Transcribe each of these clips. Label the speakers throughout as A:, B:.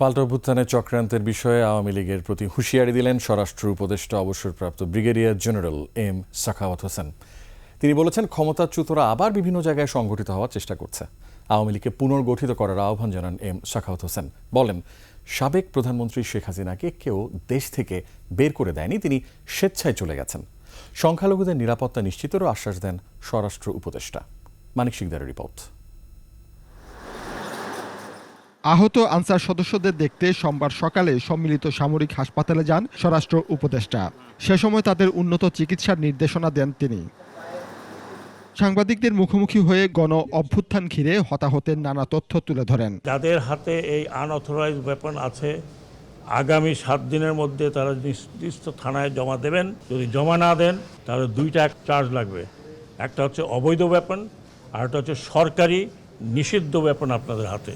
A: পাল্টা অভ্যুত্থানের চক্রান্তের বিষয়ে আওয়ামী লীগের প্রতি হুঁশিয়ারি দিলেন স্বরাষ্ট্র উপদেষ্টা অবসরপ্রাপ্ত brigadier general M Sakhawat Hossain. তিনি বলেছেন, ক্ষমতাচ্যুতরা আবার বিভিন্ন জায়গায় সংগঠিত হওয়ার চেষ্টা করছে। আওয়ামী লীগকে পুনর্গঠিত করার আহ্বান জানান এম সাখাওয়াত হোসেন। বলেন, সাবেক প্রধানমন্ত্রী শেখ হাসিনাকে কেউ দেশ থেকে বের করে দেয়নি, তিনি স্বেচ্ছায় চলে গেছেন। সংখ্যালঘুদের নিরাপত্তা নিশ্চিতেরও আশ্বাস দেন স্বরাষ্ট্র উপদেষ্টা। মানিক শিকদারের রিপোর্ট।
B: আহত আনসার সদস্যদের দেখতে সোমবার সকালে সম্মিলিত সামরিক হাসপাতালে যান স্বরাষ্ট্র উপদেষ্টা। সে সময় তাদের উন্নত চিকিৎসার নির্দেশনা দেন তিনি। সাংবাদিকদের মুখোমুখি হয়ে গণ অভ্যুত্থান ঘিরে হতাহতের নানা তথ্য তুলে ধরেন।
C: যাদের হাতে এই আনঅথরাইজ ওয়েপন আছে, আগামী সাত দিনের মধ্যে তারা নির্দিষ্ট থানায় জমা দেবেন। যদি জমা না দেন, তাহলে দুইটা চার্জ লাগবে। একটা হচ্ছে অবৈধ ওয়েপন আর একটা হচ্ছে সরকারি নিষিদ্ধ ওয়েপন আপনাদের হাতে।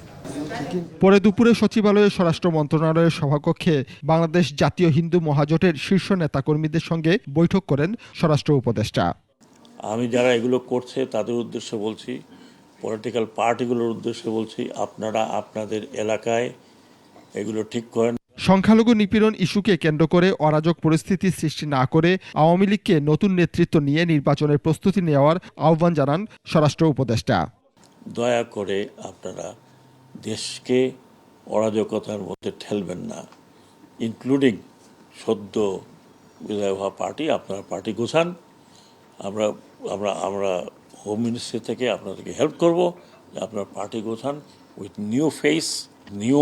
B: পরে দুপুরে সচিবালয়ে স্বরাষ্ট্র মন্ত্রণালয়ের সভাকক্ষে বাংলাদেশ জাতীয় হিন্দু মহাজোটের শীর্ষ নেতাকর্মীদের সঙ্গে বৈঠক করেন স্বরাষ্ট্র উপদেষ্টা।
C: আমি যারা এগুলো করছে তাদের উদ্দেশ্যে বলছি পলিটিক্যাল পার্টিগুলোর উদ্দেশ্যে বলছি আপনারা আপনাদের এলাকায় এগুলো ঠিক করেন।
B: সংখ্যালঘু নিপীড়ন ইস্যুকে কেন্দ্র করে অরাজক পরিস্থিতি সৃষ্টি না করে আওয়ামী লীগকে নতুন নেতৃত্ব নিয়ে নির্বাচনের প্রস্তুতি নেওয়ার আহ্বান জানান স্বরাষ্ট্র উপদেষ্টা।
C: দয়া করে আপনারা দেশকে অরাজকতার মধ্যে ঠেলবেন না ইনক্লুডিং সদ্য বিদায় হওয়া পার্টি, আপনারা পার্টি গোছান, আমরা আমরা আমরা হোম মিনিস্ট্রি থেকে আপনাদেরকে হেল্প করব যে আপনার পার্টি গোছান উইথ নিউ ফেস নিউ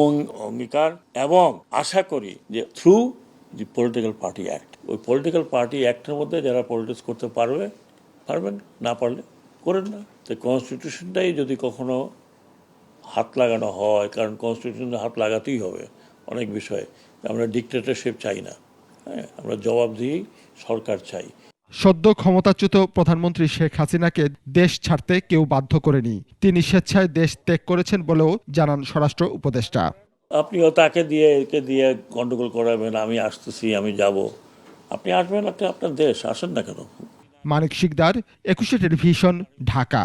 C: অঙ্গীকার, এবং আশা করি যে through the political party act ওই পলিটিক্যাল পার্টি অ্যাক্টের মধ্যে যারা পলিটিক্স করতে পারবে, পারবেন, না পারলে করেন না। তো কনস্টিটিউশনটাই যদি কখনো হাত লাগানো হয় কারণ কনস্টিটিউশনে হাত লাগাতেই হবে অনেক বিষয়ে। আমরা ডিক্টেটরশিপ চাই না হ্যাঁ? আমরা জবাবদিহি সরকার চাই।
B: সদ্য ক্ষমতাচ্যুত প্রধানমন্ত্রী শেখ হাসিনাকে দেশ ছাড়তে কেউ বাধ্য করেনি। তিনি স্বেচ্ছায় দেশ ত্যাগ করেছেন বলেও জানান স্বরাষ্ট্র উপদেষ্টা।
C: আপনিও তাকে দিয়ে একে দিয়ে গন্ডগোল করাবেন আমি আসতেছি আমি যাব। আপনি আসবেন আপনার দেশ আসেন না কেন?
B: মানিক শিকদার একুশে টেলিভিশন ঢাকা।